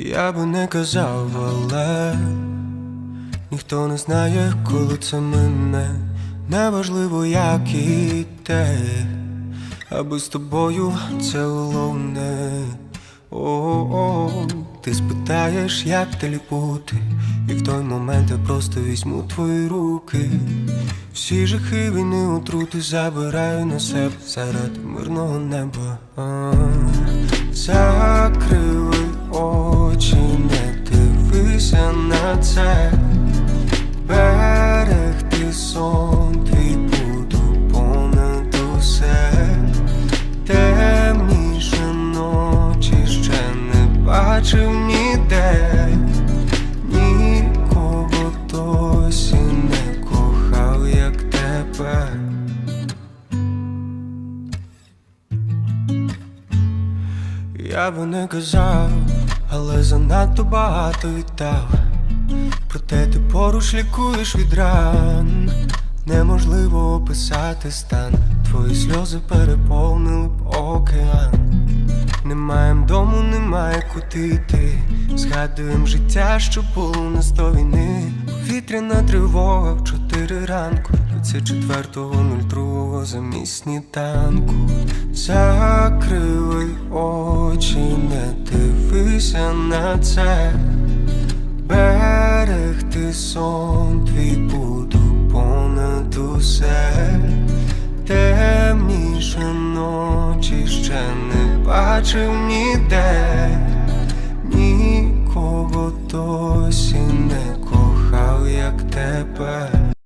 Я би не казав, але ніхто не знає, коли це мине. Неважливо, як і те, аби з тобою це головне. О, о, ти спитаєш, як далі бути, і в той момент я просто візьму твої руки. Всі жахи війни отрути забираю на себе заради мирного неба. А, на це. Берегти сон твій буду понад усе. Темніше ночі ще не бачив ніде. Нікого досі не кохав, як тебе. Я би не казав, але занадто багато віддав. Проте ти поруч лікуєш від ран. Неможливо описати стан. Твої сльози переповнили б океан. Не маєм дому, немає куди йти. Життя, що було на сто війни. Повітряна тривога в чотири ранку. 24.02 замість сніданку. Закрили очі, не дивися на це. Сон твій буду понад усе, темніше ночі ще не бачив ніде, нікого досі не кохав, як тебе.